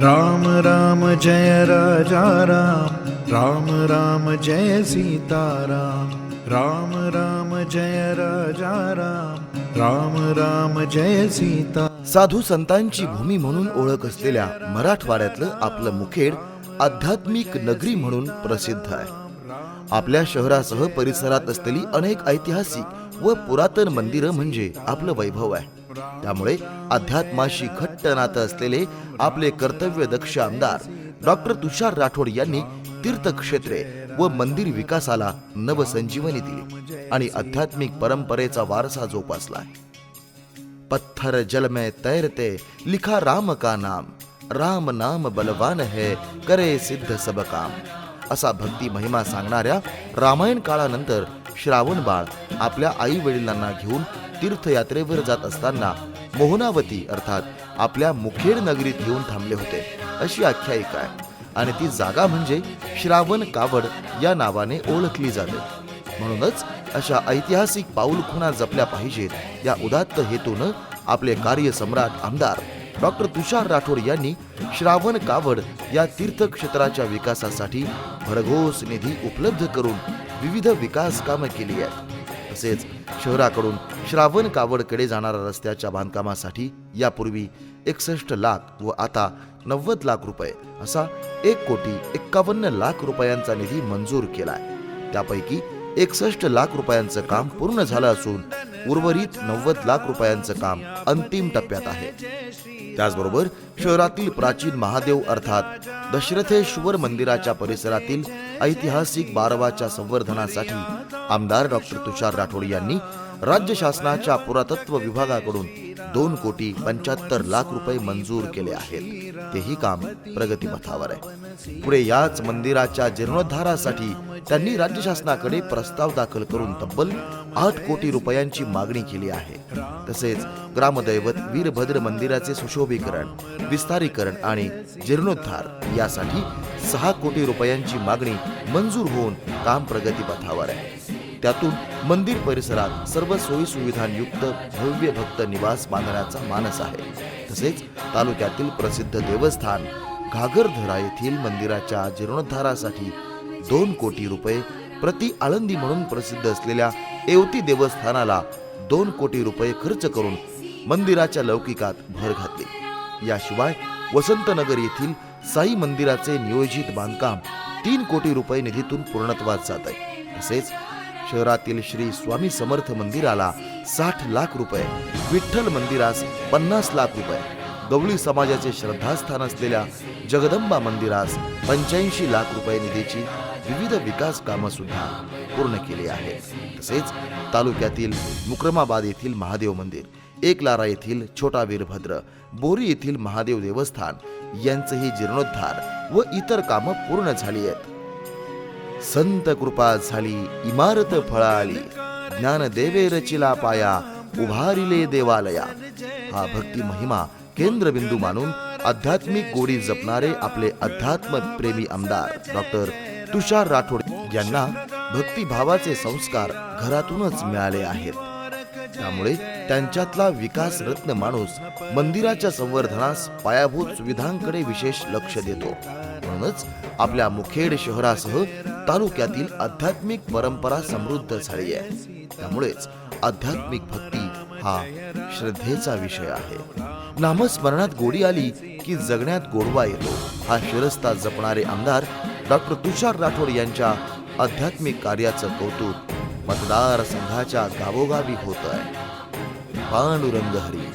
राम राम जय राजा राम राम राम जय सीता राम राम राम जय राजा राम राम राम जय सीता साधू संतांची भूमी म्हणून ओळख असलेल्या मराठवाड्यातलं आपलं मुखेड आध्यात्मिक नगरी म्हणून प्रसिद्ध आहे. आपल्या शहरासह परिसरात असलेली अनेक ऐतिहासिक व पुरातन मंदिरं म्हणजे आपलं वैभव आहे. त्यामुळे अध्यात्माशी घट्ट नातं असलेले आपले कर्तव्य दक्ष आमदार डॉक्टर तुषार राठोड यांनी तीर्थक्षेत्रे व मंदिर विकासाला नवसंजीवनी दिली आणि आध्यात्मिक परंपरेचा वारसा जोपासला. पत्थर जल में तैरते लिखा राम का नाम राम नाम बलवान है करे सिद्ध सब काम. असा भक्ती महिमा सांगणाऱ्या रामायण काळानंतर श्रावण बाळ आपल्या आई वडिलांना घेऊन तीर्थयात्रेवर जात असताना मोहनावती अर्थात आपल्या मुखेड नगरीत येऊन थांबले होते. अशी आख्यायिका आहे. आणि ती जागा म्हणजे श्रावण कावड या नावाने ओळखली जाते. म्हणूनच अशा ऐतिहासिक पाऊलखुणा जपल्या पाहिजेत. या उदात्त हेतून आपले कार्य सम्राट आमदार डॉक्टर तुषार राठोड यांनी श्रावण कावड या तीर्थक्षेत्राच्या विकासासाठी भरघोस निधी उपलब्ध करून विविध विकास कामं केली आहेत. तसेच शहराकडून श्रावण कावडकडे जाणाऱ्या रस्त्याच्या बांधकामासाठी यापूर्वी एकसष्ट लाख व आता नव्वद लाख रुपये असा एक कोटी एक्कावन्न लाख रुपयांचा निधी मंजूर केलाय. त्यापैकी एकसष्ट लाख रुपयांचं काम पूर्ण झालं असून उर्वरित नव्वद लाख रुपयांचं काम अंतिम टप्प्यात आहे. त्याचबरोबर शहरातील प्राचीन महादेव अर्थात दशरथेश्वर मंदिराच्या परिसरातील ऐतिहासिक बारवाच्या संवर्धनासाठी आमदार डॉक्टर तुषार राठोड यांनी राज्य शासनाच्या पुरातत्व विभागाकडून दोन कोटी पंच्याहत्तर लाख रुपये मंजूर केले आहेत. तेही काम प्रगतीपथावर आहे. पुढे याच मंदिराच्या जीर्णोद्धारासाठी त्यांनी राज्य शासनाकडे प्रस्ताव दाखल करून तब्बल आठ कोटी रुपयांची मागणी केली आहे. तसेच ग्रामदैवत वीरभद्र मंदिराचे सुशोभीकरण विस्तारीकरण आणि जीर्णोद्धार यासाठी सहा कोटी रुपयांची मागणी मंजूर होऊन काम प्रगतीपथावर आहे. त्यातून मंदिर परिसरात सर्व सोयी सुविधांयुक्त भव्य भक्त निवास बांधण्याचा मानस आहे. तसेच तालुक्यातील प्रसिद्ध देवस्थान घागरधरा येथील मंदिराच्या जीर्णोद्धारासाठी दोन कोटी रुपये प्रति आळंदी म्हणून प्रसिद्ध असलेल्या एवती देवस्थानाला दोन कोटी रुपये खर्च करून मंदिराच्या लौकिकात भर घातली. याशिवाय वसंतनगर येथील साई मंदिराचे नियोजित बांधकाम तीन कोटी रुपये निधीतून पूर्णत्वास जात आहे. तसेच शहरातील श्री स्वामी समर्थ मंदिराला साठ लाख रुपये विठ्ठल मंदिरास पन्नास लाख रुपये गवळी समाजाचे श्रद्धास्थान असलेल्या जगदंबा मंदिरास पंच्याऐंशी लाख रुपये निधीची विविध विकास कामं सुद्धा पूर्ण केली आहेत. तसेच तालुक्यातील मुक्रमाबाद येथील महादेव मंदिर एकलारा येथील छोटा वीरभद्र बोरी येथील महादेव देवस्थान यांचेही जीर्णोद्धार व इतर कामं पूर्ण झाली आहेत. संत कृपा झाली इमारत फळाली ज्ञान देवे रचिला पाया उभारिले देवालया. हा भक्ती महिमा केंद्रबिंदू मानून आध्यात्मिक गोडी जपणारे आपले अध्यात्म प्रेमी आमदार डॉक्टर तुषार राठोड यांना भक्तिभावाचे संस्कार घरातूनच मिळाले आहेत. त्यामुळे त्यांच्यातला विकास रत्न माणूस मंदिराच्या संवर्धनास पायाभूत सुविधांकडे विशेष लक्ष देतो. म्हणूनच आपल्या मुखेड शहरासह तालुक्यातील आध्यात्मिक परंपरा समृद्ध झाली आहे. त्यामुळेच आध्यात्मिक भक्ती हा श्रद्धेचा विषय आहे. नामस्मरणात गोडी आली की जगण्यात गोडवा येतो. हा शिरस्ता जपणारे आमदार डॉक्टर तुषार राठोड यांच्या आध्यात्मिक कार्याचं कौतुक मतदार संघाच्या गावोगावी होत आहे पांडुरंग हरी.